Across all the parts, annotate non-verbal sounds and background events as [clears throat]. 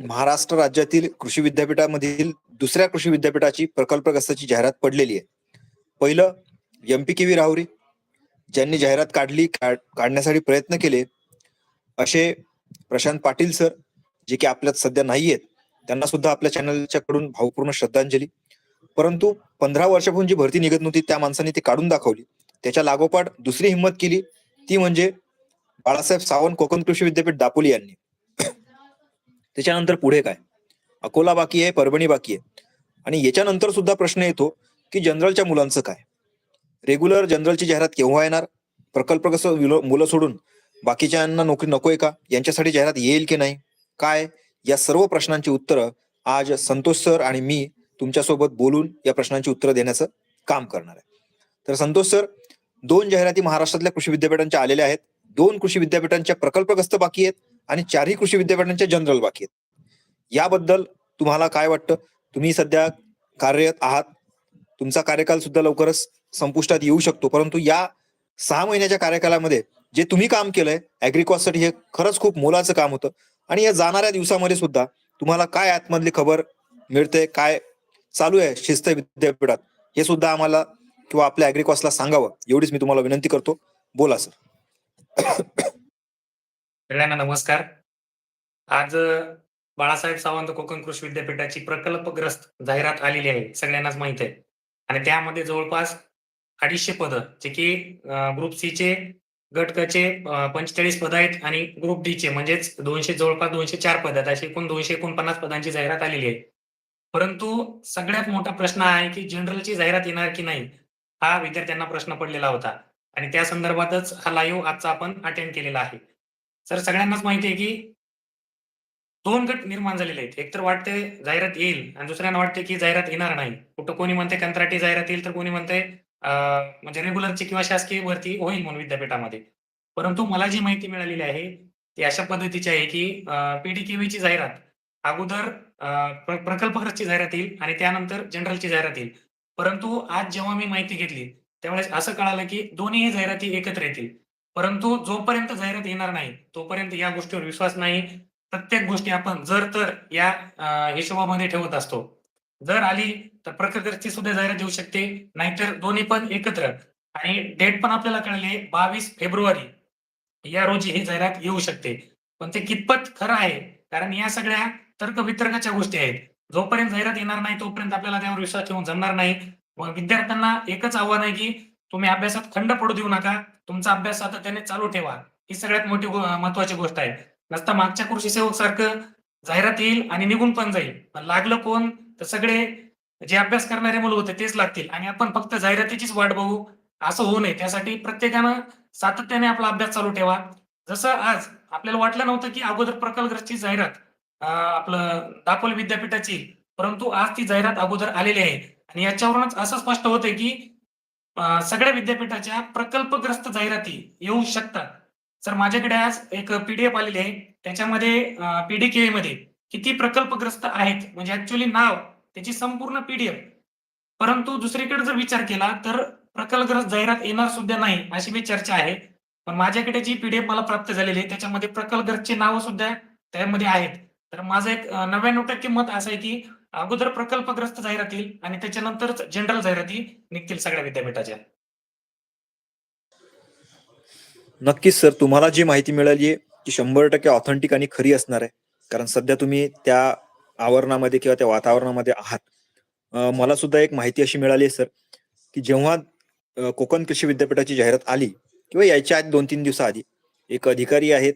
महाराष्ट्र राज्यातील कृषी विद्यापीठामधील दुसऱ्या कृषी विद्यापीठाची प्रकल्पग्रस्ताची जाहिरात पडलेली आहे. पहिलं M P K V Rahuri. ज्यांनी जाहिरात काढली काढण्यासाठी प्रयत्न केले असे प्रशांत पाटील सर जे की आपल्यात सध्या नाही आहेत त्यांना सुद्धा आपल्या चॅनलच्या कडून भावपूर्ण श्रद्धांजली. परंतु पंधरा वर्षापूर्ण जी भरती निघत नव्हती त्या माणसाने ती काढून दाखवली. त्याच्या लागोपाठ दुसरी हिंमत केली ती म्हणजे बाळासाहेब सावंत कोकण कृषी विद्यापीठ दापोली यांनी. त्याच्यानंतर पुढे काय? अकोला बाकी आहे परभणी बाकी आहे. आणि याच्यानंतर सुद्धा प्रश्न येतो की जनरलच्या मुलांचं काय? रेग्युलर जनरलची जाहिरात केव्हा येणार? प्रकल्प कसं विलो- मुलं सोडून बाकीच्यांना नोकरी नकोय का? यांच्यासाठी जाहिरात येईल की नाही? काय? या सर्व प्रश्नांची उत्तरं आज संतोष सर आणि मी तुमच्यासोबत बोलून या प्रश्नांची उत्तरं देण्याचं काम करणार आहे. तर संतोष सर दोन जाहिराती महाराष्ट्रातल्या कृषी विद्यापीठांच्या आलेल्या आहेत. दोन कृषी विद्यापीठांच्या प्रकल्पग्रस्त बाकी आहेत. आणि चारही कृषी विद्यापीठांच्या जनरल बाकी आहेत. याबद्दल तुम्हाला काय वाटतं? तुम्ही सध्या कार्यरत आहात. तुमचा कार्यकाल सुद्धा लवकरच संपुष्टात येऊ शकतो. परंतु या सहा महिन्याच्या कार्यकालामध्ये जे तुम्ही काम केलंयसाठी हे खरंच खूप मोलाचं काम होतं. आणि या जाणाऱ्या दिवसामध्ये सुद्धा तुम्हाला काय आतमधली खबर मिळते काय चालू आहे शिस्त विद्यापीठात हे सुद्धा आम्हाला किंवा आपल्या अॅग्रिकॉसला सांगावं. एवढीच मी तुम्हाला विनंती करतो. बोला सर सगळ्यांना नमस्कार. आज बाळासाहेब सावंत कोकण कृषी विद्यापीठाची प्रकल्पग्रस्त जाहिरात आलेली आहे सगळ्यांनाच माहीत आहे. आणि त्यामध्ये जवळपास अडीचशे पदं जे की ग्रुप सी चे गट चे पंचेचाळीस पद आहेत आणि ग्रुप डी चे म्हणजेच दोनशे जवळपास दोनशे चार पद आहेत. अशी एकूण दोनशे एकोणपन्नास पदांची जाहिरात आलेली आहे. परंतु सगळ्यात मोठा प्रश्न आहे की जनरलची जाहिरात येणार की नाही हा विद्यार्थ्यांना प्रश्न पडलेला होता. आणि त्या संदर्भातच हा लाईव्ह आजचा आपण अटेंड केलेला आहे. तर सगळ्यांनाच माहिती आहे की दोन गट निर्माण झालेले आहेत. एक तर वाटते जाहिरात येईल आणि दुसऱ्यांना वाटते की जाहिरात येणार नाही. कुठं कोणी म्हणते कंत्राटी जाहिरात येईल तर कोणी म्हणते म्हणजे रेग्युलरची किंवा शासकीय भरती होईल म्हणून विद्यापीठामध्ये. परंतु मला जी माहिती मिळालेली आहे ती अशा पद्धतीची आहे की पीडीकेव्हीची जाहिरात अगोदर प्रकल्प प्र- प्रकल्पग्रस्तची जाहिरात येईल आणि त्यानंतर जनरलची जाहिरात येईल. परंतु आज जेव्हा मी माहिती घेतली त्यावेळेस असं कळालं की दोन्ही जाहिराती एकत्र येतील. परंतु जोपर्यंत जाहिरात येणार नाही तोपर्यंत या गोष्टीवर विश्वास नाही. प्रत्येक गोष्टी आपण जर तर या हिशोबामध्ये ठेवत असतो. जर आली तर प्रकल्पची सुद्धा जाहिरात येऊ शकते नाहीतर दोन्ही पण एकत्र. आणि डेट पण आपल्याला कळले बावीस फेब्रुवारी. या रोजी ही जाहिरात येऊ शकते. पण ते कितपत खरं आहे? कारण या सगळ्या तर्क वितर्काच्या गोष्टी आहेत. जोपर्यंत जाहिरात येणार नाही तोपर्यंत आपल्याला त्यावर विश्वास ठेवून जमणार नाही. विद्यार्थ्यांना एकच आव्हान आहे की तुम्ही अभ्यासात खंड पडू देऊ नका. तुमचा अभ्यास सातत्याने चालू ठेवा. ही सगळ्यात मोठी महत्वाची गोष्ट आहे. नसता मागच्या कृषी सेवक सारखं जाहिरात येईल आणि निघून पण जाईल. पण लागलं कोण? तर सगळे जे अभ्यास करणारे मुलं होते तेच लागतील. आणि आपण फक्त जाहिरातीचीच वाट बघू. असं होऊ नये. त्यासाठी प्रत्येकानं सातत्याने आपला अभ्यास चालू ठेवा. जसं आज आपल्याला वाटलं नव्हतं की अगोदर प्रकल्पग्रस्तची जाहिरात आपलं दापोली विद्यापीठाची परंतु आज ती जाहिरात अगोदर आलेली आहे. आणि याच्यावरूनच असं स्पष्ट होतंय की सगळ्या विद्यापीठाच्या प्रकल्पग्रस्त जाहिराती येऊ शकतात. सर माझ्याकडे आज एक पीडीएफ आलेली आहे. त्याच्यामध्ये पीडीके मध्ये किती प्रकल्पग्रस्त आहेत म्हणजे ऍक्च्युली नाव त्याची संपूर्ण पीडीएफ परंतु दुसरीकडे जर विचार केला तर प्रकल्पग्रस्त जाहिरात येणार सुद्धा नाही अशी मी चर्चा आहे. पण माझ्याकडे जी पीडीएफ मला प्राप्त झालेली आहे त्याच्यामध्ये प्रकल्पग्रस्तचे नावं सुद्धा त्यामध्ये आहेत. तर माझं एक नव्याण्णव टक्के मत असं आहे की अगोदर प्रकल्पग्रस्त जाहिरात येईल आणि त्याच्यानंतरच जनरल जाहिराती निघतील सगळ्या विद्यापीठाच्या. नक्कीच सर. तुम्हाला जी माहिती मिळाली आहे ती शंभर टक्के ऑथेंटिक आणि खरी असणार आहे. कारण सध्या तुम्ही त्या आवरणामध्ये किंवा त्या वातावरणामध्ये आहात. मला सुद्धा एक माहिती अशी मिळाली आहे सर की जेव्हा कोकण कृषी विद्यापीठाची जाहिरात आली किंवा यायच्या आधी दोन तीन दिवसाआधी एक अधिकारी आहेत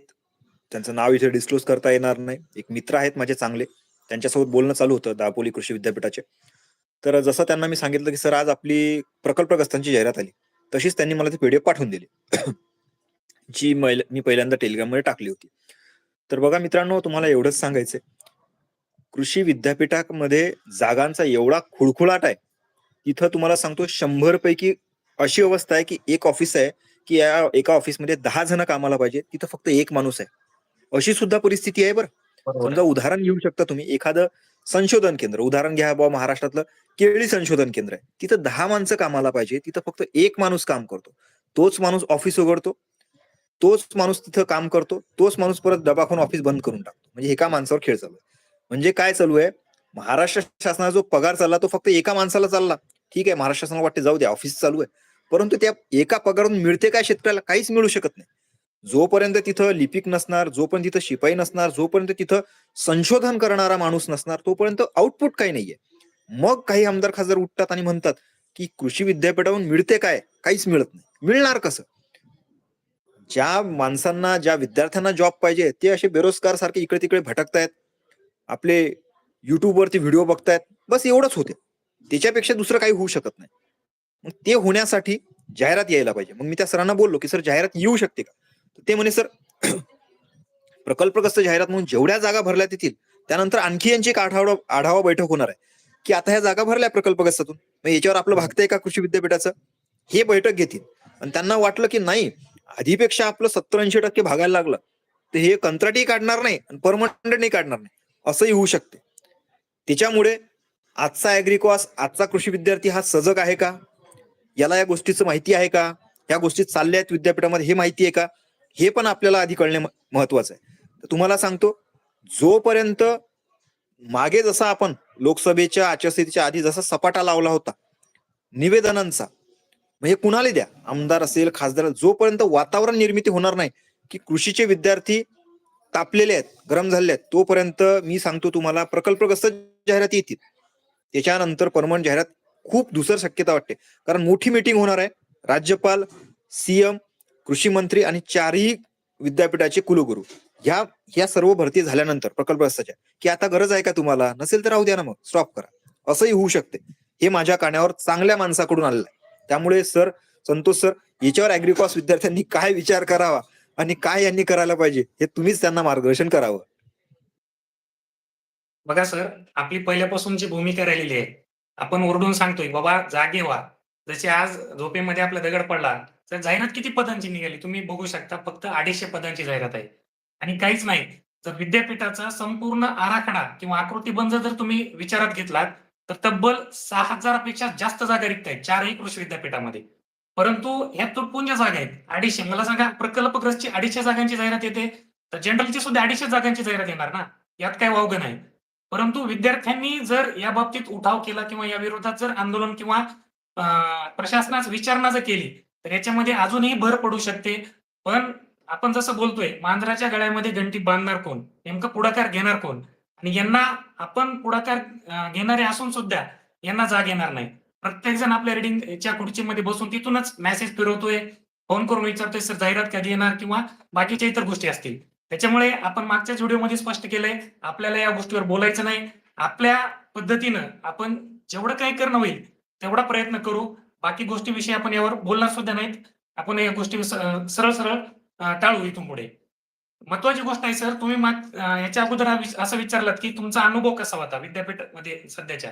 त्यांचं नाव इथे डिस्क्लोज करता येणार नाही. एक मित्र आहेत माझे चांगले त्यांच्यासोबत बोलणं चालू होतं दापोली कृषी विद्यापीठाचे. तर जसं त्यांना मी सांगितलं की सर आज आपली प्रकल्पग्रस्तांची जाहिरात आली. तशीच त्यांनी मला ती पीडीएफ पाठवून दिली. [clears throat] जी मैल- मी पहिल्यांदा टेलिग्राममध्ये टाकली होती. तर बघा मित्रांनो तुम्हाला एवढंच सांगायचंय. कृषी विद्यापीठामध्ये जागांचा एवढा खुळखुळाट आहे. तिथं तुम्हाला सांगतो शंभर पैकी अशी अवस्था आहे की एक ऑफिस आहे की या एका ऑफिसमध्ये दहा जण कामाला पाहिजे तिथं फक्त एक माणूस आहे. अशी सुद्धा परिस्थिती आहे बरं. समजा उदाहरण घेऊ शकता तुम्ही. एखादं संशोधन केंद्र उदाहरण घ्या बाबा महाराष्ट्रातलं केळी संशोधन केंद्र आहे. तिथं दहा माणसं कामाला पाहिजे तिथं फक्त एक माणूस काम करतो. तोच माणूस ऑफिस उघडतो तोच माणूस तिथं काम करतो तोच माणूस परत डबा खाऊन ऑफिस बंद करून टाकतो. म्हणजे एका माणसावर खेळ चालू आहे. म्हणजे काय चालू आहे? महाराष्ट्र शासनाचा जो पगार चालला तो फक्त एका माणसाला चालला. ठीक आहे महाराष्ट्र शासनाला वाटते जाऊ दे ऑफिस चालू आहे. परंतु त्या एका पगारातून मिळते काय शेतकऱ्याला? काहीच मिळू शकत नाही. जोपर्यंत तिथं लिपिक नसणार जोपर्यंत तिथं शिपाई नसणार जोपर्यंत तिथं संशोधन करणारा माणूस नसणार तोपर्यंत आउटपुट काही नाहीये. मग काही आमदार खासदार उठतात आणि म्हणतात की कृषी विद्यापीठाहून मिळते काय? काहीच मिळत नाही. मिळणार कसं? ज्या माणसांना ज्या विद्यार्थ्यांना जॉब पाहिजे ते असे बेरोजगार सारखे इकडे तिकडे भटकतायत. आपले युट्यूबवरती व्हिडिओ बघतायत. बस एवढंच होते. त्याच्यापेक्षा दुसरं काही होऊ शकत नाही. मग ते होण्यासाठी जाहिरात यायला पाहिजे. मग मी त्या सरांना बोललो की सर जाहिरात येऊ शकते का? ते म्हणे सर प्रकल्पग्रस्त जाहिरात म्हणून जेवढ्या जागा भरल्या तेथील त्यानंतर आणखी यांची एक आढावा आढावा बैठक होणार आहे. की आता ह्या जागा भरल्या प्रकल्पग्रस्तातून मग याच्यावर आपलं भागतंय का कृषी विद्यापीठाचं? हे बैठक घेतील. आणि त्यांना वाटलं की नाही आधीपेक्षा आपलं सत्तर ऐंशी टक्के भागायला लागलं तर हे कंत्राटी काढणार नाही आणि परमनंट नाही काढणार नाही. असंही होऊ शकते. त्याच्यामुळे आजचा अॅग्रिकॉस आजचा कृषी विद्यार्थी हा सजग आहे का? याला या गोष्टीचं माहिती आहे का? या गोष्टी चालल्या आहेत विद्यापीठामध्ये हे माहिती आहे का? हे पण आपल्याला आधी कळणे म- महत्वाचं आहे. तर तुम्हाला सांगतो जोपर्यंत मागे जसा आपण लोकसभेच्या आचारसंहितेच्या आधी जसा सपाटा लावला होता निवेदनांचा म्हणजे कुणाला द्या आमदार असेल खासदार जोपर्यंत वातावरण निर्मिती होणार नाही की कृषीचे विद्यार्थी तापलेले आहेत गरम झालेले आहेत तोपर्यंत मी सांगतो तुम्हाला प्रकल्पग्रस्त जाहिराती येतील. त्याच्यानंतर परमनंट जाहिरात खूप दुसर शक्यता वाटते. कारण मोठी मीटिंग होणार आहे. राज्यपाल सीएम कृषी मंत्री आणि चारही विद्यापीठाचे कुलगुरू. ह्या ह्या सर्व भरती झाल्यानंतर प्रकल्पग्रस्ताच्या की आता गरज आहे का तुम्हाला? नसेल तर राहू द्या ना मग. स्टॉप करा. असंही होऊ शकते. हे माझ्या कानावर चांगल्या माणसाकडून आलेलं आहे. त्यामुळे सर संतोष सर याच्यावर अॅग्रिकॉस विद्यार्थ्यांनी काय विचार करावा आणि काय यांनी करायला पाहिजे हे तुम्हीच त्यांना मार्गदर्शन करावं. बघा सर आपली पहिल्यापासूनची भूमिका राहिलेली आहे आपण ओरडून सांगतोय बाबा जागे व्हा. जसे आज झोपेमध्ये आपला दगड पडला तर जाहिरात किती पदांची निघाली? तुम्ही बघू शकता फक्त अडीचशे पदांची जाहिरात आहे. आणि काहीच नाही. जर विद्यापीठाचा संपूर्ण आराखडा किंवा आकृतीबंध जर तुम्ही विचारात घेतलात तर तब्बल सहा हजारापेक्षा जास्त जागा रिक्त आहेत चारही कृषी विद्यापीठामध्ये. परंतु ह्या तुटपुंज्या जागा आहेत अडीचशे. मला सांगा प्रकल्पग्रस्तची अडीचशे जागांची जाहिरात येते? तर जनरलची सुद्धा अडीचशे जागांची जाहिरात येणार ना? यात काय वावगं नाही. परंतु विद्यार्थ्यांनी जर या बाबतीत उठाव केला किंवा या विरोधात जर आंदोलन किंवा प्रशासनास विचारणा जर केली तर याच्यामध्ये अजूनही भर पडू शकते. पण आपण जसं बोलतोय मांजराच्या गळ्यामध्ये घंटी बांधणार कोण? नेमकं पुढाकार घेणार कोण? आणि यांना आपण पुढाकार घेणारे असून सुद्धा यांना जाग येणार नाही. प्रत्येक जण आपल्या रिडिंगच्या खुर्चीमध्ये बसून तिथूनच मेसेज फिरवतोय फोन करून विचारतोय सर जाहिरात कधी येणार? किंवा बाकीच्या इतर गोष्टी असतील. त्याच्यामुळे आपण मागच्याच व्हिडिओमध्ये स्पष्ट केलंय आपल्याला या गोष्टीवर बोलायचं नाही. आपल्या पद्धतीनं आपण जेवढं काही करणं होईल तेवढा प्रयत्न करू. बाकी गोष्टीविषयी आपण यावर बोलणार सुद्धा नाहीत. आपण या गोष्टी सरळ सरळ टाळू इथून पुढे. महत्वाची गोष्ट आहे सर तुम्ही याच्या अगोदर असं विचारलात की तुमचा अनुभव कसा होता विद्यापीठामध्ये सध्याच्या?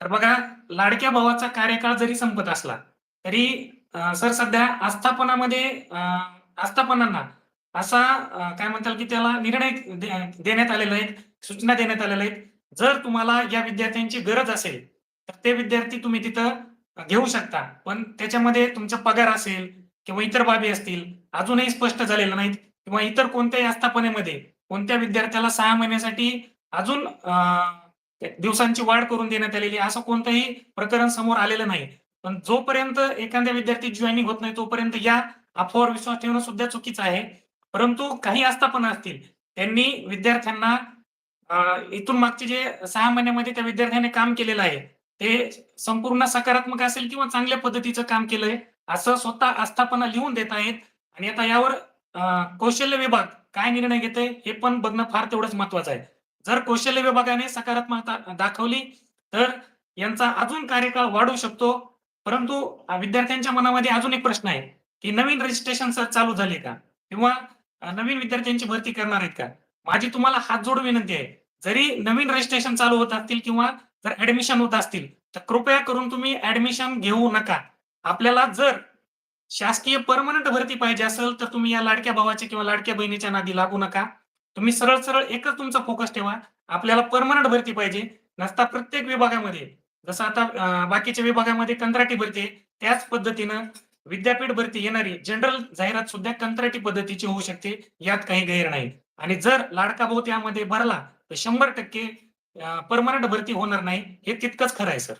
तर बघा लाडक्या भावाचा कार्यकाळ जरी संपत असला तरी सर सध्या आस्थापनामध्ये आस्थापनांना असा काय म्हणताल की त्याला निर्णय देण्यात आलेले आहेत सूचना देण्यात आलेल्या आहेत. जर तुम्हाला या विद्यार्थ्यांची गरज असेल तर ते विद्यार्थी तुम्ही तिथं घेऊ शकता. पण त्याच्यामध्ये तुमचा पगार असेल किंवा इतर बाबी असतील अजूनही स्पष्ट झालेलं नाहीत किंवा इतर कोणत्याही आस्थापनेमध्ये कोणत्या विद्यार्थ्याला सहा महिन्यासाठी अजून दिवसांची वाढ करून देण्यात आलेली असं कोणतंही प्रकरण समोर आलेलं नाही. पण जोपर्यंत एखाद्या विद्यार्थी जॉईनिंग होत नाही तोपर्यंत या अफवावर विश्वास ठेवणं सुद्धा चुकीचं आहे. परंतु काही आस्थापना असतील त्यांनी विद्यार्थ्यांना इथून मागचे जे सहा महिन्यामध्ये त्या विद्यार्थ्याने काम केलेलं आहे ते संपूर्ण सकारात्मक असेल किंवा चांगल्या पद्धतीचं काम केलंय असं स्वतः आस्थापना लिहून देत आहेत. आणि आता यावर कौशल्य विभाग काय निर्णय घेते हे पण बघणं फार तेवढंच महत्वाचं आहे. जर कौशल्य विभागाने सकारात्मकता दाखवली तर यांचा अजून कार्यकाळ वाढू शकतो. परंतु विद्यार्थ्यांच्या मनामध्ये अजून एक प्रश्न आहे की नवीन रजिस्ट्रेशन चालू झाले का? किंवा नवीन विद्यार्थ्यांची भरती करणार आहेत का? माझी तुम्हाला हात जोडून विनंती आहे जरी नवीन रजिस्ट्रेशन चालू होत असतील किंवा जर ऍडमिशन होत असतील तर कृपया करून तुम्ही ऍडमिशन घेऊ नका. आपल्याला जर शासकीय परमनंट भरती पाहिजे असेल तर तुम्ही या लाडक्या भावाच्या किंवा लाडक्या बहिणीच्या नादी लागू नका. तुम्ही सरळ सरळ एकच तुमचा फोकस ठेवा. आपल्याला परमनंट भरती पाहिजे. नसता प्रत्येक विभागामध्ये जसं आता बाकीच्या विभागामध्ये कंत्राटी भरती त्याच पद्धतीनं विद्यापीठ भरती येणारी जनरल जाहिरात सुद्धा कंत्राटी पद्धतीची होऊ शकते. यात काही गैर नाही. आणि जर लाडका भाऊ त्यामध्ये भरला तर शंभर टक्के परमनंट भरती होणार नाही हे तितकंच खरं आहे सर.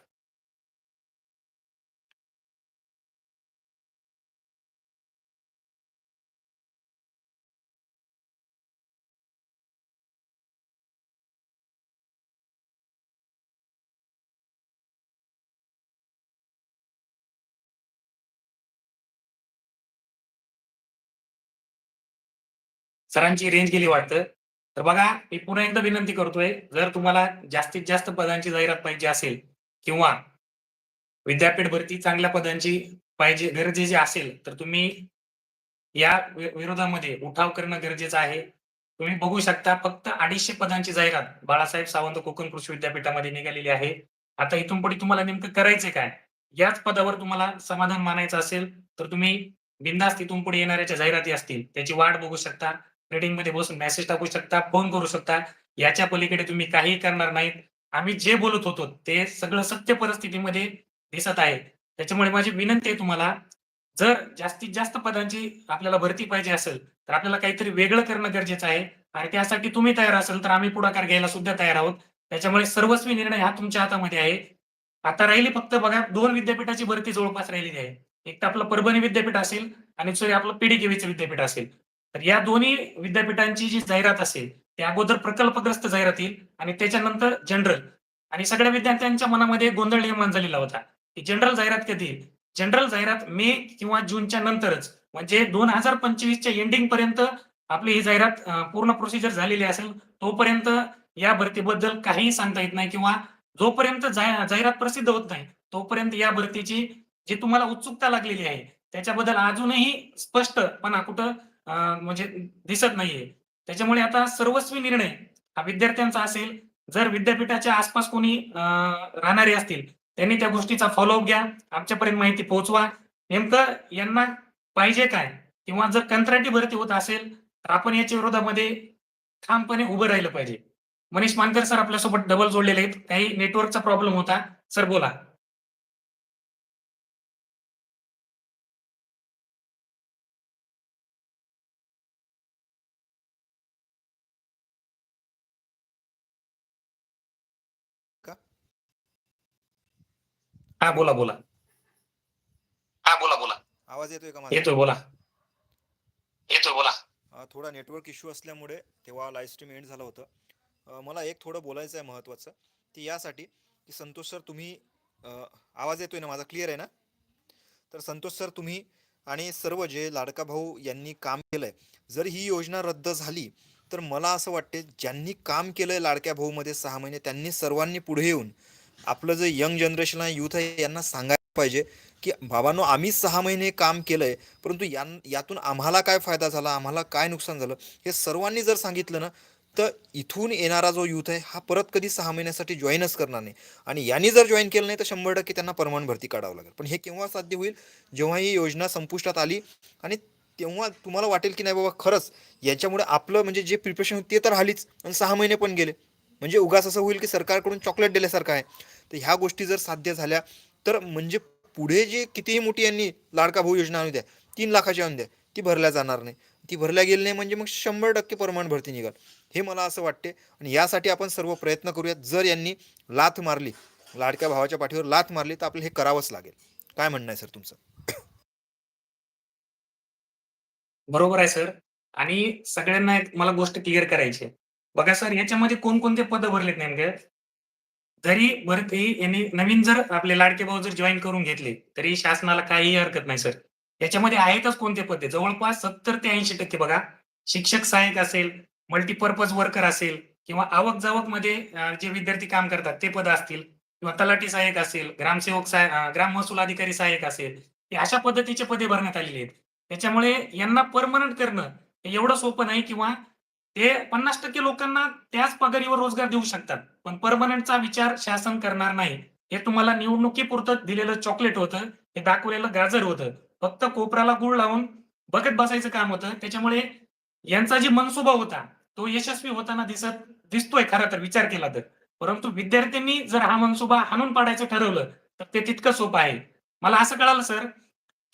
सरांची रेंज गेली वाटतं. तर बघा मी पुन्हा एकदा विनंती करतोय जर तुम्हाला जास्तीत जास्त पदांची जाहिरात पाहिजे असेल किंवा विद्यापीठ भरती चांगल्या पदांची पाहिजे गरजेची असेल तर तुम्ही या विरोधामध्ये उठाव करणं गरजेचं आहे. तुम्ही बघू शकता फक्त अडीचशे पदांची जाहिरात बाळासाहेब सावंत कोकण कृषी विद्यापीठामध्ये निघालेली आहे. आता इथून पुढे तुम्हाला नेमकं करायचं काय? याच पदावर तुम्हाला समाधान मानायचं असेल तर तुम्ही बिंदास्त इथून पुढे येणाऱ्या जाहिराती असतील त्याची वाट बघू शकता. ट्रेडिंगमध्ये बसून मेसेज टाकू शकता फोन करू शकता. याच्या पलीकडे तुम्ही काहीही करणार नाहीत. आम्ही जे बोलत होतो ते सगळं सत्य परिस्थितीमध्ये दिसत आहे. त्याच्यामुळे माझी विनंती आहे तुम्हाला जर जास्तीत जास्त पदांची आपल्याला भरती पाहिजे असेल तर आपल्याला काहीतरी वेगळं करणं गरजेचं आहे. आणि त्यासाठी तुम्ही तयार असेल तर आम्ही पुढाकार घ्यायला सुद्धा तयार आहोत. त्याच्यामुळे सर्वस्वी निर्णय हा तुमच्या हातामध्ये आहे. आता राहिली फक्त बघा दोन विद्यापीठाची भरती जवळपास राहिलेली आहे. एक तर आपलं परभणी विद्यापीठ असेल आणि दुसरी आपलं पीडीकेवीचं विद्यापीठ असेल. तर या दोन्ही विद्यापीठांची जी जाहिरात असेल त्या अगोदर प्रकल्पग्रस्त जाहिरात येईल आणि त्याच्यानंतर जनरल आणि सगळ्या विद्यार्थ्यांच्या मनामध्ये गोंधळ निर्माण झालेला होता की जनरल जाहिरात कधी येईल? जनरल जाहिरात मे किंवा जूनच्या नंतरच. म्हणजे दोन हजार पंचवीसच्या एंडिंग पर्यंत आपली ही जाहिरात पूर्ण प्रोसिजर झालेली असेल तोपर्यंत या भरतीबद्दल काहीही सांगता येत नाही किंवा जोपर्यंत जाहिरात प्रसिद्ध होत नाही तोपर्यंत या भरतीची जी तुम्हाला उत्सुकता लागलेली आहे त्याच्याबद्दल अजूनही स्पष्टपणा कुठं म्हणजे दिसत नाहीये. त्याच्यामुळे आता सर्वस्वी निर्णय हा विद्यार्थ्यांचा असेल. जर विद्यापीठाच्या आसपास कोणी राहणारे असतील त्यांनी त्या गोष्टीचा फॉलोअप घ्या. आमच्यापर्यंत माहिती पोहोचवा. नेमकं यांना पाहिजे काय? किंवा जर कंत्राटी भरती होत असेल तर आपण याच्या विरोधामध्ये ठामपणे उभं राहिलं पाहिजे. मनीष मानकर सर आपल्यासोबत डबल जोडलेले आहेत. काही नेटवर्कचा प्रॉब्लेम होता. सर बोला. हा बोला बोला. हा बोला बोला. आवाज येतोय का येतोय बोला. येतोय बोला. थोडा नेटवर्क इश्यू असल्यामुळे तेव्हा लाईव्ह स्ट्रीम एंड झालं होतं. मला एक थोडं बोलायचं आहे महत्त्वाचं ते यासाठी की संतोष सर तुम्ही आवाज येतोय ना माझा? क्लिअर आहे ना? तर संतोष सर तुम्ही आणि सर्व जे लाडका भाऊ यांनी काम केलंय जर ही योजना रद्द झाली तर मला असं वाटते ज्यांनी काम केलंय लाडक्या भाऊमध्ये सहा महिने त्यांनी सर्वांनी पुढे येऊन आपलं जे यंग जनरेशन आहे यूथ आहे यांना सांगायला पाहिजे की बाबांनो आम्ही सहा महिने काम केलंय परंतु यां यातून आम्हाला काय फायदा झाला? आम्हाला काय नुकसान झालं? हे सर्वांनी जर सांगितलं ना तर इथून येणारा जो यूथ आहे हा परत कधी सहा महिन्यासाठी जॉईनच करणार नाही. आणि यांनी जर जॉईन केलं नाही तर शंभर टक्के त्यांना परमान भरती काढावं लागेल. पण हे केव्हा साध्य होईल? जेव्हा ही योजना संपुष्टात आली आणि तेव्हा तुम्हाला वाटेल की नाही बाबा खरंच याच्यामुळे आपलं म्हणजे जे प्रिपरेशन होती ते तर आलीच आणि सहा महिने पण गेले. म्हणजे उगाच असं होईल की सरकारकडून चॉकलेट दिल्यासारखं आहे. तर ह्या गोष्टी जर साध्य झाल्या तर म्हणजे पुढे जे कितीही मोठी यांनी लाडका भाऊ योजना आणू द्या तीन लाखाची आणू द्या ती भरल्या जाणार नाही. ती भरल्या गेली नाही म्हणजे मग शंभर टक्के प्रमाण भरती निघाल. हे मला असं वाटते. आणि यासाठी आपण सर्व प्रयत्न करूयात. जर यांनी लाथ मारली लाडक्या भावाच्या पाठीवर लाथ मारली तर आपल्याला हे करावंच लागेल. काय म्हणणं आहे सर तुमचं? बरोबर आहे सर. आणि सगळ्यांना एक मला गोष्ट क्लिअर करायची आहे. बघा सर याच्यामध्ये कोणकोणते पद भरलेत नेमके? जरी भरती यांनी नवीन जर आपले लाडके भाऊ जर जॉईन करून घेतले तरी शासनाला काहीही हरकत नाही सर. याच्यामध्ये आहेतच कोणते पद? जवळपास सत्तर ते ऐंशी टक्के बघा. शिक्षक सहाय्यक असेल मल्टीपर्पज वर्कर असेल किंवा आवक जावकमध्ये जे विद्यार्थी काम करतात ते पद असतील. किंवा तलाठी सहाय्यक असेल ग्रामसेवक सहाय ग्राम महसूल अधिकारी सहाय्यक असेल हे अशा पद्धतीचे पदे भरण्यात आलेली आहेत. त्याच्यामुळे यांना परमनंट करणं एवढं सोपं नाही किंवा ते पन्नास टक्के लोकांना त्याच पगारीवर रोजगार देऊ शकतात. पण परमनंटचा विचार शासन करणार नाही. हे तुम्हाला निवडणुकीपुरतं दिलेलं चॉकलेट होतं. हे दाखवलेलं गाजर होतं. फक्त कोपराला गुळ लावून बघत बसायचं काम होतं. त्याच्यामुळे यांचा जे मनसुबा होता तो यशस्वी होताना दिसत दिसतोय खरा तर विचार केला तर. परंतु विद्यार्थ्यांनी जर हा मनसुबा हाणून पाडायचं ठरवलं तर ते तितकं सोपं आहे. मला असं कळालं सर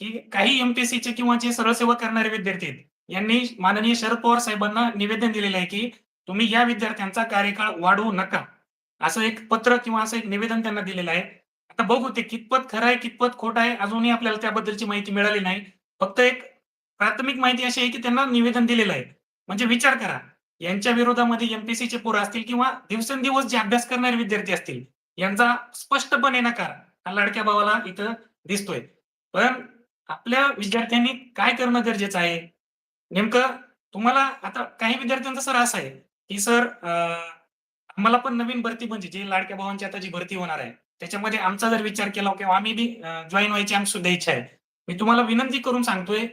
की काही एमपीएससीचे किंवा जे सरळ सेवा करणारे विद्यार्थी आहेत, यांनी माननीय शरद पवार साहेबांना निवेदन दिलेलं आहे की तुम्ही या विद्यार्थ्यांचा कार्यकाळ वाढवू नका असं एक पत्र किंवा असं एक निवेदन त्यांना दिलेलं आहे. आता बघू ते कितपत खरं आहे, कितपत खोट आहे, अजूनही आपल्याला त्याबद्दलची माहिती मिळाली नाही. फक्त एक प्राथमिक माहिती अशी आहे, की त्यांना निवेदन दिलेलं आहे. म्हणजे विचार करा, यांच्या विरोधामध्ये एमपीसीचे पोरं असतील किंवा दिवसेंदिवस जे अभ्यास करणारे विद्यार्थी असतील, यांचा स्पष्टपणे नकार हा लाडक्या भावाला इथं दिसतोय. पण आपल्या विद्यार्थ्यांनी काय करणं गरजेचं आहे? नेमकं तुम्हाला आता काही विद्यार्थ्यांचा सर असं आहे, की सर आम्हाला पण नवीन भरती म्हणजे जे लाडक्या भावांची आता जी भरती होणार आहे, त्याच्यामध्ये आमचा जर विचार केला किंवा आम्ही बी जॉईन व्हायची आमची सुद्धा इच्छा आहे. मी तुम्हाला विनंती करून सांगतोय,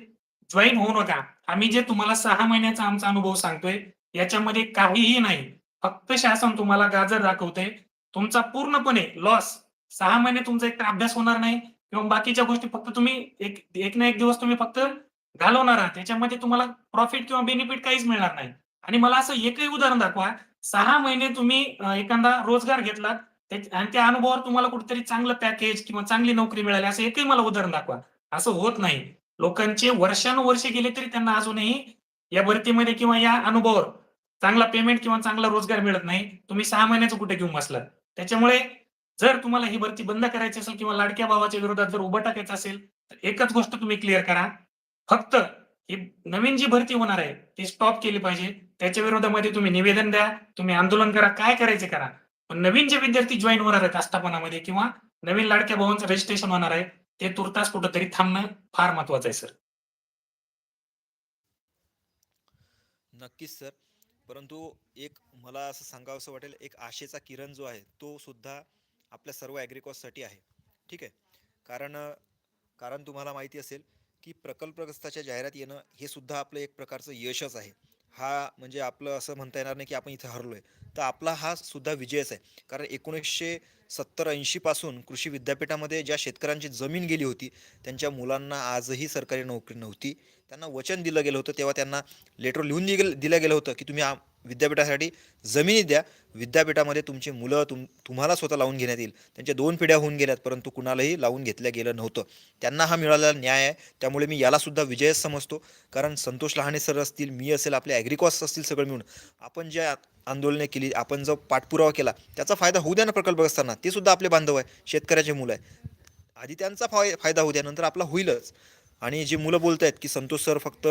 जॉईन होऊ नका. आम्ही जे तुम्हाला सहा महिन्याचा आमचा अनुभव सांगतोय, याच्यामध्ये काहीही नाही. फक्त शासन तुम्हाला गाजर दाखवते तुमचा पूर्णपणे लॉस सहा महिने तुमचा एकतर अभ्यास होणार नाही किंवा बाकीच्या गोष्टी फक्त तुम्ही एक एक ना एक दिवस तुम्ही फक्त घालवणार आहात. त्याच्यामध्ये तुम्हाला प्रॉफिट किंवा बेनिफिट काहीच मिळणार नाही. आणि मला असं एकही उदाहरण दाखवा, सहा महिने तुम्ही एखादा रोजगार घेतलात आणि त्या अनुभवावर तुम्हाला कुठेतरी चांगलं पॅकेज किंवा चांगली नोकरी मिळाली, असं एकही मला उदाहरण दाखवा. असं होत नाही. लोकांचे वर्षानुवर्षे गेले तरी त्यांना अजूनही या भरतीमध्ये किंवा या अनुभवावर चांगला पेमेंट किंवा चांगला रोजगार मिळत नाही. तुम्ही सहा महिन्याचं कुठे घेऊन बसलात. त्याच्यामुळे जर तुम्हाला ही भरती बंद करायची असेल किंवा लाडक्या भावाच्या विरोधात जर उभं टाकायचं असेल, तर एकच गोष्ट तुम्ही क्लिअर करा. फक्त ही नवीन जी भरती होणार आहे, ती स्टॉप केली पाहिजे. त्याच्या विरोधामध्ये तुम्ही निवेदन द्या, तुम्ही आंदोलन करा, काय करायचे करा. पण नवीन जे विद्यार्थी जॉईन होणार आहेत आस्थापनामध्ये किंवा नवीन लाडक्या भावांचं रजिस्ट्रेशन होणार आहे, ते तुर्तास कुठंतरी थांबणं फार महत्वाचं आहे सर. नक्कीच सर. परंतु एक मला असं सांगावसं वाटेल, एक आशेचा किरण जो आहे, तो सुद्धा आपल्या सर्व ॲग्रीकॉससाठी आहे. ठीक आहे. कारण कारण तुम्हाला माहिती असेल, की प्रकल्पग्रस्ताच्या जाहिरात येणं हे सुद्धा आपलं एक प्रकारचं यशच आहे. हा म्हणजे आपलं असं म्हणता येणार नाही, की आपण इथे आहे तर आपला हा सुद्धा विजयच आहे. कारण एकोणीसशे सत्तर ऐंशीपासून कृषी विद्यापीठामध्ये ज्या शेतकऱ्यांची जमीन गेली होती, त्यांच्या मुलांना आजही सरकारी नोकरी नव्हती. त्यांना वचन दिलं गेलं होतं, तेव्हा त्यांना लेटर लिहून दिलं गेलं होतं, की तुम्ही आ विद्यापीठासाठी जमिनी द्या. विद्यापीठामध्ये तुमची मुलं तुम तुम्हाला स्वतः लावून घेण्यात येईल. त्यांच्या दोन पिढ्या होऊन गेल्यात, परंतु कुणालाही लावून घेतलं गेलं नव्हतं. त्यांना हा मिळालेला न्याय आहे. त्यामुळे मी यालासुद्धा विजयच समजतो. कारण संतोष लहाने सर असतील, मी असेल, आपले ॲग्रिकॉस असतील सगळं मिळून आपण ज्या आंदोलने केली, आपण जो पाठपुरावा केला, त्याचा फायदा होऊ द्या ना प्रकल्पग्रस्तांना. ते सुद्धा आपले बांधव आहे, शेतकऱ्याचे मुलं आहे. आधी त्यांचा फाय फायदा होऊ द्या, नंतर आपला होईलच. आणि जी मुलं बोलत आहेत की संतोष सर फक्त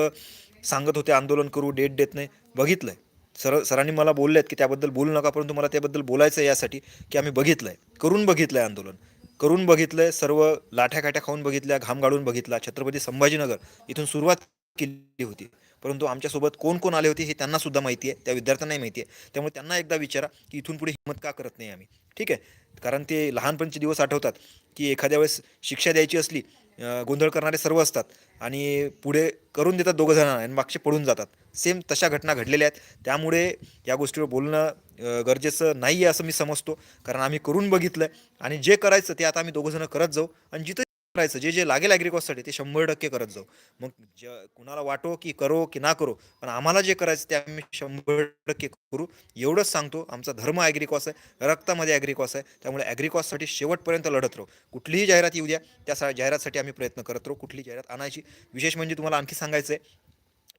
सांगत होते आंदोलन करू, डेट देत नाही. बघितलं आहे सर सरांनी मला बोलले आहेत की त्याबद्दल बोलू नका, परंतु मला त्याबद्दल बोलायचं आहे यासाठी, की आम्ही बघितलं आहे करून बघितलं आहे आंदोलन. करून बघितलं आहे सर्व लाठ्याकाठ्या खाऊन बघितल्या, घाम गाळून बघितला. छत्रपती संभाजीनगर इथून सुरुवात केली होती. परंतु आमच्यासोबत कोण-कोण आले होते हे त्यांना सुद्धा माहिती आहे. त्या विद्यार्थ्यांनाही माहिती आहे. त्यामुळे त्यांना एकदा विचारा, की इथून पुढे हिंमत का करत नाही आम्ही. ठीक आहे. कारण ते लहानपणचे दिवस आठवतात, की एखाद्या वेळेस शिक्षा द्यायची असली, गोंधळ करणारे सर्व असतात आणि पुढे करून देतात दोघं जण आणि मागचे पळून जातात. सेम तशा घटना घडलेल्या आहेत. त्यामुळे या गोष्टीवर बोलणं गरजेचं नाही आहे असं मी समजतो. कारण आम्ही करून बघितलं आणि जे करायचं ते आता आम्ही दोघं जण करत जाऊ आणि जिथं करायचं, जे जे लागेल ॲग्रिकॉससाठी ते 100% करत जाऊ. मग ज कुणाला वाटो, की करो की ना करो, पण आम्हाला जे करायचं ते आम्ही 100% करू. एवढंच सांगतो. आमचा धर्म ॲग्रिकॉस आहे, रक्तामध्ये ॲग्रिकॉस आहे. त्यामुळे ॲग्रिकॉससाठी शेवटपर्यंत लढत राहू. कुठलीही जाहिरात येऊ द्या, त्या जाहिरातसाठी आम्ही प्रयत्न करत राहू. कुठली जाहिरात आणायची. विशेष म्हणजे तुम्हाला आणखी सांगायचं आहे,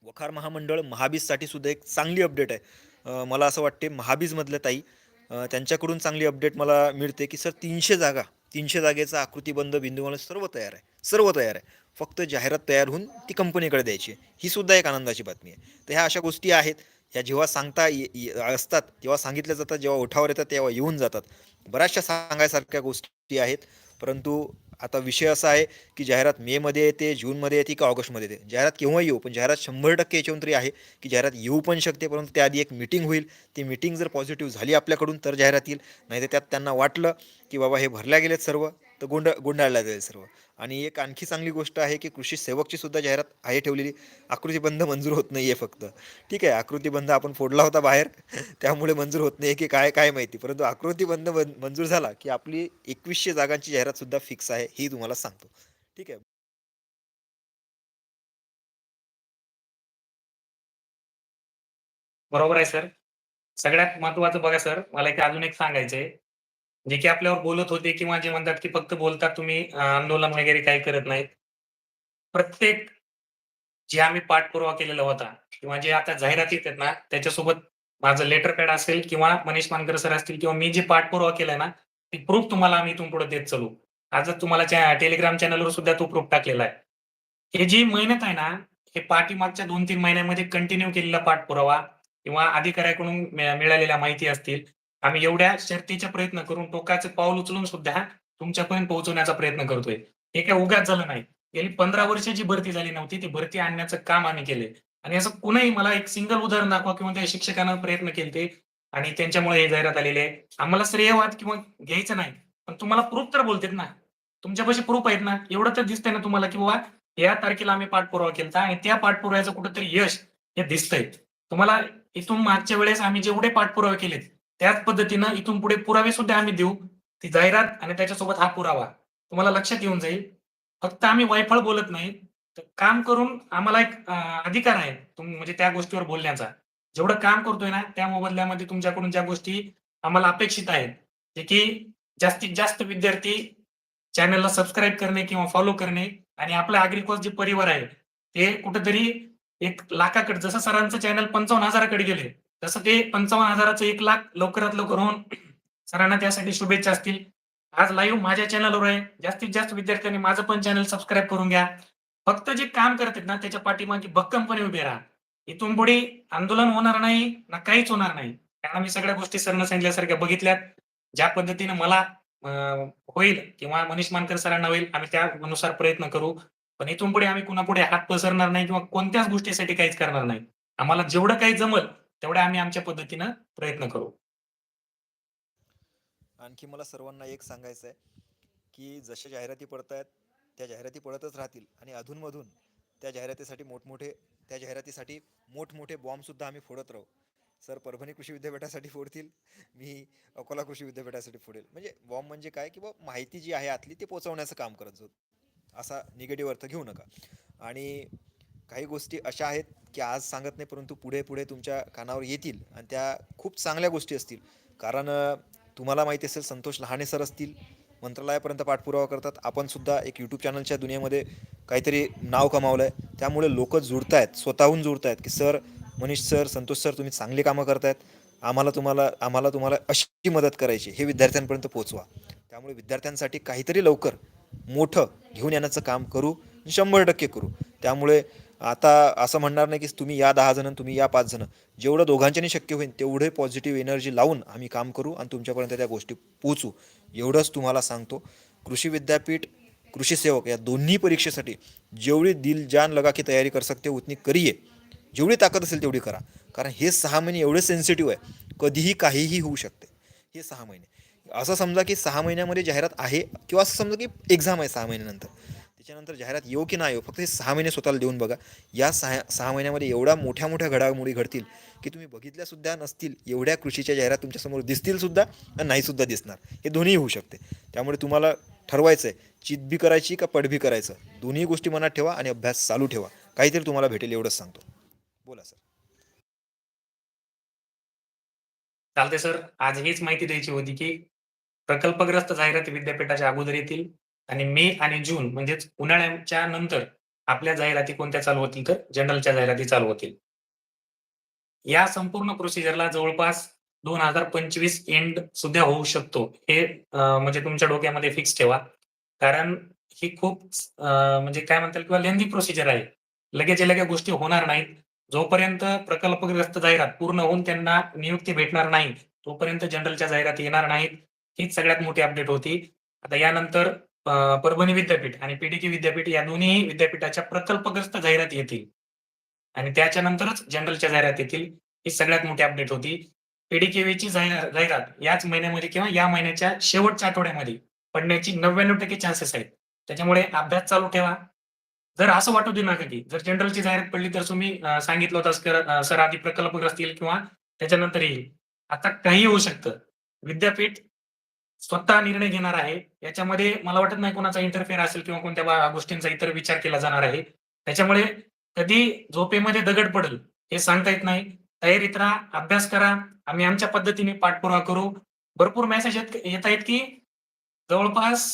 वखार महामंडळ महाबीजसाठी सुद्धा एक चांगली अपडेट आहे. मला असं वाटते महाबीजमधल्या ताई त्यांच्याकडून चांगली अपडेट मला मिळते, की सर तीनशे जागा तीनशे जागेचा आकृतीबंध बिंदू म्हणून सर्व तयार आहे. सर्व तयार आहे. फक्त जाहिरात तयार होऊन ती कंपनीकडे द्यायची आहे. ही सुद्धा एक आनंदाची बातमी आहे. तर ह्या अशा गोष्टी आहेत. ह्या जेव्हा सांगता असतात, तेव्हा सांगितल्या जातात. जेव्हा ओठावर येतात, तेव्हा येऊन जातात. बऱ्याचशा सांगायसारख्या गोष्टी आहेत. परंतु आता विषय असा आहे, की जाहिरात मेमध्ये येते, जूनमध्ये येते की ऑगस्टमध्ये येते. जाहिरात केव्हा येऊ, पण जाहिरात शंभर टक्के याच्यावर तरी आहे, की जाहिरात येऊ पण शकते. परंतु त्याआधी एक मीटिंग होईल. ती मीटिंग जर पॉझिटिव्ह झाली आपल्याकडून तर जाहिरात येईल. नाहीतर त्यात त्यांना वाटलं, की बाबा हे भरल्या गेलेत सर्व, तर गोंड गोंधळल्या जाईल सर्व. आणि एक आणखी चांगली गोष्ट आहे, की कृषी सेवकची सुद्धा जाहिरात आहे ठेवलेली. आकृतीबंध मंजूर होत नाहीये फक्त. ठीक आहे. आकृतीबंध आपण फोडला होता बाहेर. [laughs] त्यामुळे मंजूर होत नाही की काय काय माहिती. परंतु आकृतीबंध मंजूर झाला, की आपली एकवीसशे जागांची जाहिरात सुद्धा फिक्स आहे. ही तुम्हाला सांगतो. ठीक आहे. बरोबर आहे सर. सगळ्यात महत्वाचं बघा सर, मला इथे अजून एक सांगायचंय. जे की आपल्यावर बोलत होते किंवा जे म्हणतात, की फक्त बोलता तुम्ही आंदोलन वगैरे काही करत नाहीत. प्रत्येक जे आम्ही पाठपुरावा केलेला होता किंवा जे आता जाहिराती येतात ना, त्याच्यासोबत माझं लेटर पॅड असेल किंवा मनीष मानकर सर असतील किंवा मी जे पाठपुरावा केलाय ना ते प्रूफ तुम्हाला आम्ही इथून पुढे देत चालू आजच तुम्हाला टेलिग्राम चॅनलवर सुद्धा तो प्रूफ टाकलेला आहे हे जी मेहनत आहे ना हे पाठीमागच्या दोन तीन महिन्यामध्ये कंटिन्यू केलेला पाठपुरावा किंवा अधिकाऱ्याकडून मिळालेल्या माहिती असतील आम्ही एवढ्या शर्तीचा प्रयत्न करून टोकाचे पाऊल उचलून सुद्धा तुमच्यापर्यंत पोहोचवण्याचा प्रयत्न करतोय. हे काय उगाच झालं नाही. गेली पंधरा वर्ष जी भरती झाली नव्हती ती भरती आणण्याचं काम आम्ही केले आणि असं कुणाही मला एक सिंगल उदाहरण दाखवा किंवा त्या शिक्षकानं प्रयत्न केले आणि त्यांच्यामुळे हे जाहिरात आलेले आहे. आम्हाला श्रेयवाद किंवा घ्यायचं नाही. पण तुम्हाला प्रूफ तर बोलतेत ना. तुमच्यापाशी प्रूफ आहेत ना. एवढं तर दिसतंय ना तुम्हाला की बाबा या तारखेला आम्ही पाठपुरावा केला आणि त्या पाठपुराव्याचं कुठंतरी यश हे दिसतंय. तुम्हाला इथून मागच्या वेळेस आम्ही जेवढे पाठपुरावे केलेत त्याच पद्धतीनं इथून पुढे पुरावे सुद्धा आम्ही देऊ. ती जाहिरात आणि त्याच्यासोबत हा पुरावा. तुम्हाला लक्षात येऊन जाईल. फक्त आम्ही वायफळ बोलत नाही. तर काम करून आम्हाला एक अधिकार आहे तुम- म्हणजे त्या गोष्टीवर बोलण्याचा. जेवढं काम करतोय ना त्या मोबदल्यामध्ये तुमच्याकडून ज्या गोष्टी आम्हाला अपेक्षित आहेत. जे की जास्तीत जास्त विद्यार्थी चॅनलला सबस्क्राईब करणे किंवा फॉलो करणे आणि आपला अग्रिकॉस जे परिवार आहे ते कुठेतरी एक लाखाकडे जसं सरांचं चॅनल पंचावन्न हजाराकडे गेले तसं ते पंचावन्न हजाराचं एक लाख लवकरात लवकर होऊन सरांना त्यासाठी शुभेच्छा असतील. आज लाईव्ह माझ्या चॅनलवर आहे. जास्तीत जास्त विद्यार्थ्यांनी माझं पण चॅनल सबस्क्राईब करून घ्या. फक्त जे काम करतात ना त्याच्या पाठीमागे भक्कमपणे उभे राहा. इथून पुढे आंदोलन होणार नाही ना काहीच होणार नाही. कारण मी सगळ्या गोष्टी सरनं सांगितल्यासारख्या बघितल्यात. ज्या पद्धतीने मला होईल किंवा मनीष मानकर सरांना होईल आम्ही त्यानुसार प्रयत्न करू. पण इथून पुढे आम्ही कुणापुढे हात पसरणार नाही किंवा कोणत्याच गोष्टीसाठी काहीच करणार नाही. आम्हाला जेवढं काही जमल तेवढ्या आम्ही आमच्या पद्धतीनं प्रयत्न करू. आणखी मला सर्वांना एक सांगायचं आहे की जशा जाहिराती पडत आहेत त्या जाहिराती पडतच राहतील आणि अधूनमधून त्या जाहिरातीसाठी मोठमोठे त्या जाहिरातीसाठी मोठमोठे बॉम्बसुद्धा आम्ही फोडत राहू. सर परभणी कृषी विद्यापीठासाठी फोडतील मी अकोला कृषी विद्यापीठासाठी फोडेल. म्हणजे बॉम्ब म्हणजे काय की बा माहिती जी आहे आतली ती पोचवण्याचं काम करत जाऊ. असा निगेटिव्ह अर्थ घेऊ नका. आणि काही गोष्टी अशा आहेत की आज सांगत नाही परंतु पुढे पुढे तुमच्या कानावर येतील आणि त्या खूप चांगल्या गोष्टी असतील. कारण तुम्हाला माहिती असेल संतोष लहाने सर असतील मंत्रालयापर्यंत पाठपुरावा करतात. आपण सुद्धा एक यूट्यूब चॅनलच्या दुनियेमध्ये काहीतरी नाव कमावलं आहे त्यामुळे लोक जुळत आहेत स्वतःहून जुळत आहेत की sir Manish sir Santosh sir तुम्ही चांगली कामं करतायत. आम्हाला तुम्हाला आम्हाला तुम्हाला अशी मदत करायची हे विद्यार्थ्यांपर्यंत पोचवा त्यामुळे विद्यार्थ्यांसाठी काहीतरी लवकर मोठं घेऊन येण्याचं काम करू शंभर टक्के करू. त्यामुळे आता असं म्हणणार नाही की तुम्ही या दहा जण तुम्ही या पाच जण. जेवढं दोघांच्यानी शक्य होईल तेवढे पॉझिटिव्ह एनर्जी लावून आम्ही काम करू आणि तुमच्यापर्यंत त्या गोष्टी पोचू एवढंच तुम्हाला सांगतो. कृषी विद्यापीठ कृषी सेवक या दोन्ही परीक्षेसाठी जेवढी दिल जान लगा की तयारी कर सकते उतनी करिये. जेवढी ताकद असेल तेवढी करा. कारण हे सहा महिने एवढे सेन्सिटिव्ह आहे. कधीही काहीही होऊ शकते. हे सहा महिने. असं समजा की सहा महिन्यामध्ये जाहिरात आहे किंवा असं समजा की एक्झाम आहे सहा महिन्यानंतर. त्याच्यानंतर जाहिरात येऊ की नाही येऊ फक्त हे सहा महिने स्वतःला देऊन बघा. या सहा सहा महिन्यामध्ये एवढ्या मोठ्या मोठ्या घडामोडी घडतील की तुम्ही बघितल्या सुद्धा नसतील एवढ्या कृषीच्या जाहिरात तुमच्यासमोर दिसतील सुद्धा आणि नाही सुद्धा दिसणार. हे दोन्ही होऊ शकते. त्यामुळे तुम्हाला ठरवायचं आहे चितबी करायची का पट करायचं? दोन्ही गोष्टी मनात ठेवा आणि अभ्यास चालू ठेवा. काहीतरी तुम्हाला भेटेल एवढंच सांगतो. बोला सर. चालते सर. आज हीच माहिती द्यायची होती की प्रकल्पग्रस्त जाहिराती विद्यापीठाच्या अगोदर येतील आणि मे आणि जून म्हणजेच उन्हाळ्याच्या नंतर आपल्या जाहिराती कोणत्या चालू होतील तर? जनरलच्या जाहिराती चालू होतील. या संपूर्ण प्रोसिजरला जवळपास दोन हजार पंचवीस एंड सुद्धा होऊ शकतो. हे म्हणजे तुमच्या डोक्यामध्ये फिक्स ठेवा. कारण ही खूप म्हणजे काय म्हणता येईल किंवा लेंदी प्रोसिजर आहे. लगेच लगेच गोष्टी होणार नाहीत. जोपर्यंत प्रकल्पग्रस्त जाहिरात पूर्ण होऊन त्यांना नियुक्ती भेटणार नाही तोपर्यंत जनरलच्या जाहिराती येणार नाहीत. हीच सगळ्यात मोठी अपडेट होती. आता यानंतर परभणी विद्यापीठ आणि पीडीके विद्यापीठ या दोन्ही विद्यापीठाच्या प्रकल्पग्रस्त जाहिरात येतील. आणि त्याच्यानंतरच जनरलच्या जाहिरात येतील. ही सगळ्यात मोठी अपडेट होती. पीडीकेवीची जाहिरात याच महिन्यामध्ये किंवा या महिन्याच्या शेवटच्या आठवड्यामध्ये पडण्याची नव्याण्णव टक्के चान्सेस आहेत. त्याच्यामुळे अभ्यास चालू ठेवा. जर असं वाटू देऊ नका की जर जनरलची जाहिरात पडली तर तुम्ही सांगितलं होतं सर- सर आधी प्रकल्पग्रस्त येईल किंवा त्याच्यानंतर येईल. आता काही होऊ शकतं. विद्यापीठ स्वतः निर्णय घेणार आहे. याच्यामध्ये मला वाटत नाही कोणाचा इंटरफेअर असेल किंवा कोणत्या गोष्टींचा इतर विचार केला जाणार आहे. त्याच्यामुळे कधी झोपेमध्ये दगड पडेल हे सांगता येत नाही. तयारीत राहा अभ्यास करा. आम्ही आमच्या पद्धतीने पाठपुरावा करू. भरपूर मेसेज येत आहेत की जवळपास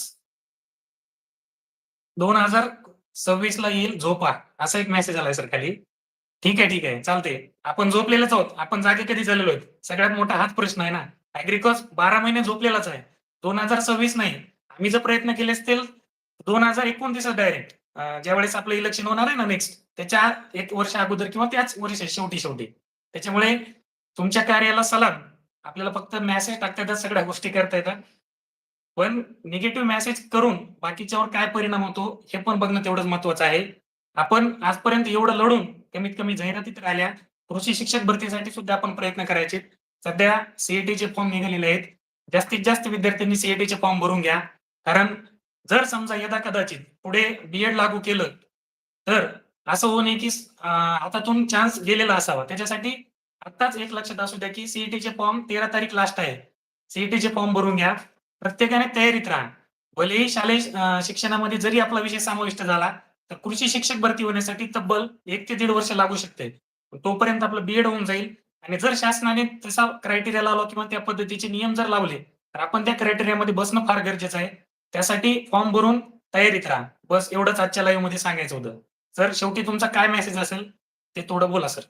दोन हजार सव्वीस ला येईल झोपा. असा एक मेसेज आलाय सर खाली. ठीक आहे ठीक आहे. चालते आपण झोपलेलेच आहोत. आपण जागे कधी झालेलो आहेत? सगळ्यात मोठा हाच प्रश्न आहे ना. अॅग्रिकॉस बारा महिने झोपलेलाच आहे. दोन हजार सव्वीस नाही. आम्ही जर प्रयत्न केले असतील दोन हजार एकोणतीस डायरेक्ट ज्यावेळेस आपलं इलेक्शन होणार आहे ना नेक्स्ट त्याच्या एक वर्ष अगोदर किंवा त्याच वर्ष शेवटी शेवटी. त्याच्यामुळे तुमच्या कार्याला सलाम. आपल्याला फक्त मेसेज टाकता येतात सगळ्या गोष्टी करता येतात. पण निगेटिव्ह मेसेज करून बाकीच्यावर काय परिणाम होतो हे पण बघणं तेवढंच महत्वाचं आहे. आपण आजपर्यंत एवढं लढून कमीत कमी जाहिरातीत राहिल्या. कृषी शिक्षक भरतीसाठी सुद्धा आपण प्रयत्न करायचे. सध्या सीईटीचे फॉर्म निघालेले आहेत. जास्तीत जास्त विद्यार्थ्यांनी सीएटीचे फॉर्म भरून घ्या. कारण जर समजा यदा कदाचित पुढे बीएड लागू केलं तर असं होऊ नये की हातातून चान्स गेलेला असावा. त्याच्यासाठी आत्ताच एक लक्षात असू द्या की सीईटीचे फॉर्म तेरा तारीख लास्ट आहे. सीईटीचे फॉर्म भरून घ्या. प्रत्येकाने तयारीत राहा. भलेही शालेय शिक्षणामध्ये जरी आपला विषय समाविष्ट झाला तर कृषी शिक्षक भरती होण्यासाठी तब्बल एक ते दीड वर्ष लागू शकते. तोपर्यंत आपलं बीएड होऊन जाईल. आणि जर शासनाने तसा क्रायटेरिया लावला किंवा त्या पद्धतीचे नियम जर लावले तर आपण त्या क्रायटेरियामध्ये बसणं फार गरजेचं आहे. त्यासाठी फॉर्म भरून तयारीत राहा. बस एवढंच आजच्या लाईव्हमध्ये सांगायचं होतं. सर शेवटी तुमचा काय मेसेज असेल ते थोडं बोला सर.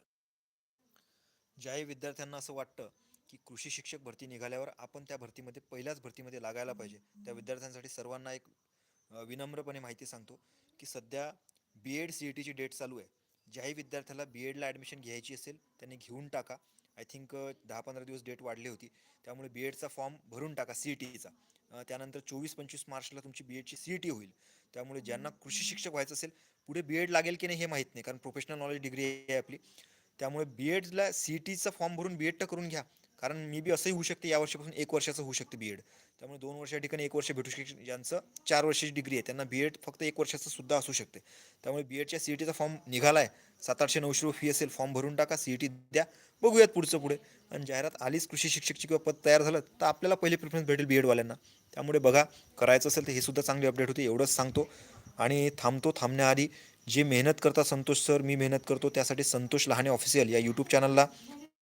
ज्याही विद्यार्थ्यांना असं वाटतं की कृषी शिक्षक भरती निघाल्यावर आपण त्या भरतीमध्ये पहिल्याच भरतीमध्ये लागायला पाहिजे त्या विद्यार्थ्यांसाठी सर्वांना एक विनम्रपणे माहिती सांगतो की सध्या बी एड सी ई टीची डेट चालू आहे. ज्याही विद्यार्थ्याला बी एडला ॲडमिशन घ्यायची असेल त्यांनी घेऊन टाका. आय थिंक दहा पंधरा दिवस डेट वाढली होती. त्यामुळे बी एडचा फॉर्म भरून टाका सी ई टीचा त्यानंतर चोवीस पंचवीस मार्चला तुमची बी एडची सी ई टी होईल. त्यामुळे ज्यांना कृषी शिक्षक व्हायचं असेल पुढे बी एड लागेल की नाही हे माहीत नाही कारण प्रोफेशनल नॉलेज डिग्री आहे आपली. त्यामुळे बी एडला सी टीचा फॉर्म भरून बी एड करून घ्या. कारण मी बी असंही होऊ शकते या वर्षापासून एक वर्षाचं होऊ शकते बी एड त्यामुळे दोन वर्षा ठिकाणी एक वर्ष भेटू शकते ज्यांचं चार वर्षाची डिग्री आहे त्यांना बी एड फक्त एक वर्षाचं सुद्धा असू शकते. त्यामुळे बी एडच्या सी ई टीचा फॉर्म निघाला आहे सात आठशे नऊशे रुपये फी असेल फॉर्म भरून टाका सी ई टी द्या. बघूयात पुढचं पुढे. आणि जाहिरात आलीच कृषी शिक्षकची किंवा पद तयार झालं तर आपल्याला पहिले प्रिफरन्स भेटेल बी एडवाल्यांना त्यामुळे बघा करायचं असेल तर हे सुद्धा चांगली अपडेट होते एवढंच सांगतो. आणि थांबतो थांबण्याआधी जे मेहनत करता संतोष सर मी मेहनत करतो त्यासाठी संतोष लहाने ऑफिशियल या यूट्यूब चॅनलला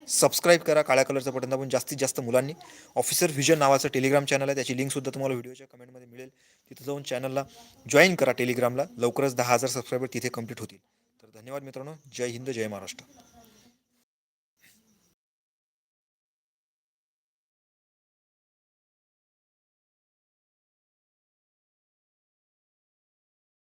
सबस्क्राईब करा काळ्या कलरचं बटन दाबून. जास्तीत जास्त मुलांनी. ऑफिसर व्हिजन नावाचं टेलिग्राम चॅनल आहे. त्याची लिंकसुद्धा तुम्हाला व्हिडिओच्या कमेंटमध्ये मिळेल. तिथं जाऊन चॅनलला जॉईन करा टेलिग्रामला लवकरच दहा हजार सबस्क्रायबर तिथे कंप्लीट होतील. तर धन्यवाद मित्रांनो. जय हिंद जय महाराष्ट्र.